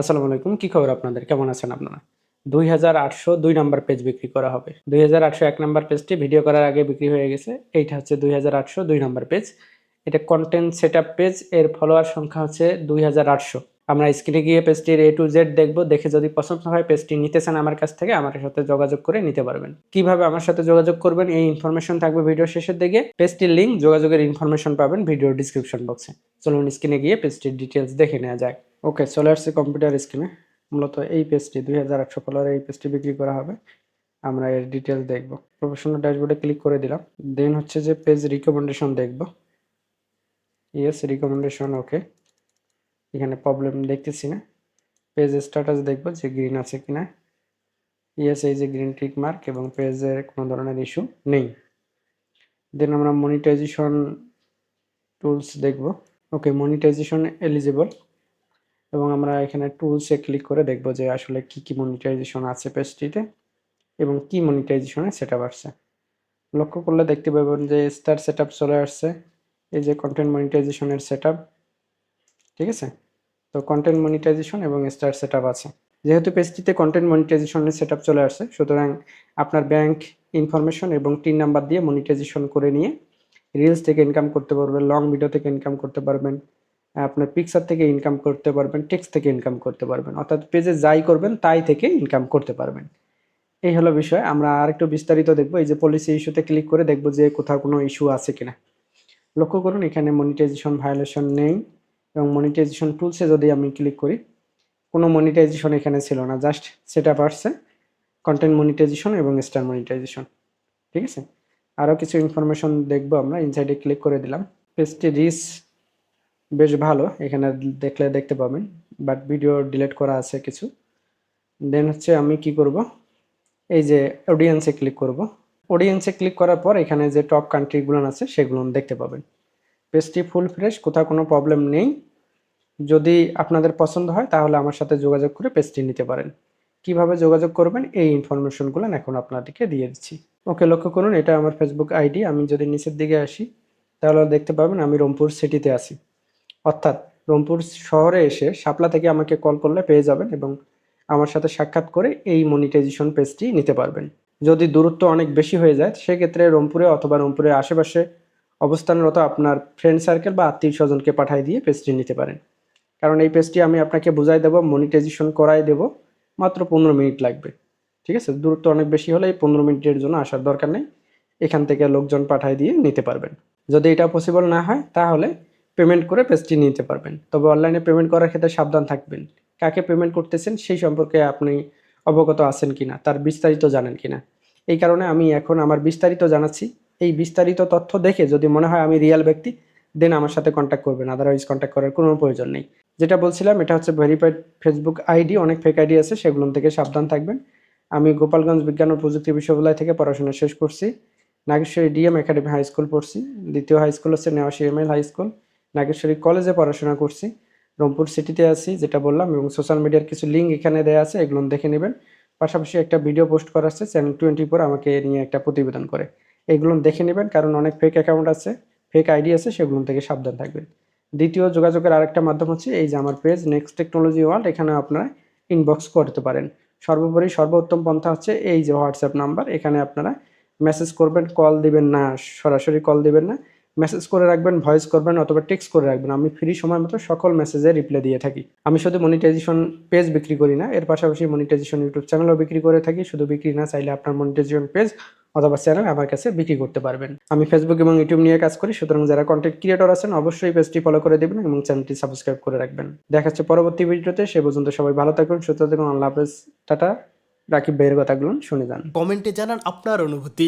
আসসালামু আলাইকুম, কি খবর আপনাদের? কেমন আছেন আপনারা? দুই হাজার আটশো দুই নাম্বার পেজ বিক্রি করা হবে। দুই হাজার আটশো এক নম্বর পেজটি ভিডিও করার আগে বিক্রি হয়ে গেছে। এইটা হচ্ছে দুই হাজার আটশো দুই নাম্বার পেজ এটা কন্টেন্ট সেট আপ পেজ এর ফলোয়ার সংখ্যা হচ্ছে দুই হাজার আটশো। আমরা স্ক্রিনে গিয়ে পেজটির এ টু জেড দেখব, দেখে যদি পছন্দ হয় পেজটি নিতে চান আমার কাছ থেকে আমার সাথে যোগাযোগ করে নিতে পারবেন। কীভাবে আমার সাথে যোগাযোগ করবেন, এই ইনফরমেশন থাকবে ভিডিও শেষের দিকে। পেজটির লিঙ্ক যোগাযোগের ইনফরমেশন পাবেন ভিডিও ডিসক্রিপশন বক্সে চলুন স্ক্রিনে গিয়ে পেজটির ডিটেলস দেখে নেওয়া যাক। ওকে চলে আসছে কম্পিউটার স্ক্রিনে মূলত এই পেজটি দুই হাজার আটশো ফলোয়ার এই পেজটি বিক্রি করা হবে। আমরা এর ডিটেলস দেখব। প্রফেশনাল ড্যাশবোর্ডে ক্লিক করে দিলাম। দেন হচ্ছে যে পেজ রিকমেন্ডেশন দেখব। ইয়েস রিকমেন্ডেশন ওকে এখানে প্রবলেম দেখতেছি না। পেজ স্ট্যাটাস দেখব যে গ্রিন আছে কিনা। ইয়েস এই যে গ্রিন টিক মার্ক এবং পেজের কোনো ধরনের ইস্যু নেই। দেন আমরা মনিটাইজেশন টুলস দেখব। ওকে মনিটাইজেশন এলিজিবল এবং আমরা এখানে টুলসে ক্লিক করে দেখব যে আসলে কি কি মনিটাইজেশন আছে পেজটিতে এবং কি মনিটাইজেশনে সেট আপ আসছে। লক্ষ্য করলে দেখতে পাবেন যে স্টার সেট চলে আসছে, এই যে কন্টেন্ট মনিটাইজেশনের সেট ঠিক আছে? তো কন্টেন্ট মনিটাইজেশন এবং স্টার সেট আছে। যেহেতু পেজটিতে কন্টেন্ট মনিটাইজেশনের সেট চলে আসছে, সুতরাং আপনার ব্যাংক ইনফরমেশন এবং টিন নাম্বার দিয়ে মনিটাইজেশন করে নিয়ে রিলস থেকে ইনকাম করতে পারবেন লং ভিডিও থেকে ইনকাম করতে পারবেন আপনার পিকচার থেকে ইনকাম করতে পারবেন টেক্সট থেকে ইনকাম করতে পারবেন, অর্থাৎ পেজে যাই করবেন, তাই থেকে ইনকাম করতে পারবেন। এই হলো বিষয়। আমরা আরেকটু বিস্তারিত দেখব, এই যে পলিসি ইস্যুতে ক্লিক করে দেখব যে কোথাও কোনো ইস্যু আছে কিনা। লক্ষ্য করুন, এখানে মনিটাইজেশন ভায়োলেশন নেই এবং মনিটাইজেশন টুলসে যদি আমি ক্লিক করি, কোনো মনিটাইজেশন এখানে ছিল না জাস্ট সেট আপ আসছে কন্টেন্ট মনিটাইজেশন এবং স্টার মনিটাইজেশন ঠিক আছে? আরও কিছু ইনফরমেশন দেখব আমরা ইনসাইডে ক্লিক করে দিলাম। পেজটি রিস বেশ ভালো, এখানে দেখলে দেখতে পাবেন বাট ভিডিও ডিলিট করা আছে কিছু। দেন হচ্ছে আমি কি করব? এই যে অডিয়েন্সে ক্লিক করব। অডিয়েন্সে ক্লিক করার পর এখানে যে টপ কান্ট্রিগুলো আছে সেগুলো দেখতে পাবেন। পেজটি ফুল ফ্রেশ কোথাও কোনো প্রবলেম নেই। যদি আপনাদের পছন্দ হয় তাহলে আমার সাথে যোগাযোগ করে পেজটি নিতে পারেন। কীভাবে যোগাযোগ করবেন? এই ইনফরমেশনগুলো এখন আপনাদেরকে দিয়ে দিচ্ছি। ওকে, লক্ষ্য করুন, এটা আমার ফেসবুক আইডি আমি যদি নিচের দিকে আসি, তাহলে দেখতে পাবেন আমি রংপুর সিটিতে আছি। অর্থাৎ রংপুর শহরে এসে শাপলা থেকে আমাকে কল করলে পেয়ে যাবেন এবং আমার সাথে সাক্ষাৎ করে এই মনিটাইজেশন পেজটি নিতে পারবেন। যদি দূরত্ব অনেক বেশি হয়ে যায়, সেক্ষেত্রে রংপুরে অথবা রংপুরের আশেপাশে অবস্থানরত আপনার ফ্রেন্ড সার্কেল বা আত্মীয় স্বজনকে পাঠিয়ে দিয়ে পেজটি নিতে পারেন। কারণ এই পেজটি আমি আপনাকে বুঝাই দেবো মনিটাইজেশন করাই দেব, মাত্র পনেরো মিনিট লাগবে। ঠিক আছে? দূরত্ব অনেক বেশি হলে এই পনেরো মিনিটের জন্য আসার দরকার নেই। এখান থেকে লোকজন পাঠিয়ে দিয়ে নিতে পারবেন। যদি এটা পসিবল না হয়, তাহলে পেমেন্ট করে পেজটি নিতে পারবেন। তবে অনলাইনে পেমেন্ট করার ক্ষেত্রে সাবধান থাকবেন। কাকে পেমেন্ট করতেছেন সেই সম্পর্কে আপনি অবগত আছেন কিনা, তার বিস্তারিত জানেন কিনা। এই কারণে আমি এখন আমার বিস্তারিত জানাচ্ছি। এই বিস্তারিত তথ্য দেখে যদি মনে হয় আমি রিয়েল ব্যক্তি দেন আমার সাথে কন্ট্যাক্ট করবেন। আদারওয়াইজ কন্ট্যাক্ট করার কোনো প্রয়োজন নেই। যেটা বলছিলাম, এটা হচ্ছে ভেরিফাইড ফেসবুক আইডি অনেক ফেক আইডি আছে, সেগুলো থেকে সাবধান থাকবেন। আমি গোপালগঞ্জ বিজ্ঞান ও প্রযুক্তি বিশ্ববিদ্যালয় থেকে পড়াশোনা শেষ করছি। Nageshwari DM academy high school পড়ছি। দ্বিতীয় হাই স্কুল হচ্ছে Newashi M L high school Nageshwari কলেজে পড়াশোনা করছি। রংপুর সিটিতে আছি, যেটা বললাম, এবং সোশ্যাল মিডিয়ার কিছু লিঙ্ক এখানে দেওয়া আছে, এগুলো দেখে নেবেন। পাশাপাশি একটা ভিডিও পোস্ট করা আছে চ্যানেল টোয়েন্টি ফোর আমাকে নিয়ে একটা প্রতিবেদন করে। এগুলো দেখে নেবেন, কারণ অনেক ফেক অ্যাকাউন্ট আছে ফেক আইডি আছে, সেগুলো থেকে সাবধান থাকবেন। দ্বিতীয় যোগাযোগের আরেকটা মাধ্যম হচ্ছে, এই যে আমার পেজ নেক্সট টেকনোলজি ওয়ার্ল্ড এখানে আপনারা ইনবক্স করতে পারেন। সর্বোপরি সর্বোত্তম পন্থা হচ্ছে, এই যে হোয়াটসঅ্যাপ নাম্বার এখানে আপনারা মেসেজ করবেন কল দিবেন না, সরাসরি কল দিবেন না। মেসেজ করে রাখবেন ভয়েস করবেন অথবা টেক্সট করে রাখবেন। আমি ফ্রি সময় মতো সকল মেসেজে রিপ্লাই দিয়ে থাকি। আমি শুধু মনিটাইজেশন পেজ বিক্রি করি না, এর পাশাপাশি মনিটাইজেশন ইউটিউব চ্যানেলও বিক্রি করে থাকি। শুধু বিক্রি না, চাইলে আপনার মনিটাইজেশন পেজ অথবা চ্যানেল আমার কাছে বিক্রি করতে পারবেন। আমি ফেসবুক এবং ইউটিউব নিয়ে কাজ করি, সুতরাং যারা কন্টেন্ট ক্রিয়েটর আছেন, অবশ্যই পেজটি ফলো করে দেবেন এবং চ্যানেলটি সাবস্ক্রাইব করে রাখবেন। দেখা হচ্ছে পরবর্তী ভিডিওতে, সে পর্যন্ত সবাই ভালো সুস্থ থাকুন, আল্লাহ হাফেজ। টাটা, রাকিব ভাইয়ের কথাগুলো শুনে যান। কমেন্টে জানান আপনার অনুভূতি।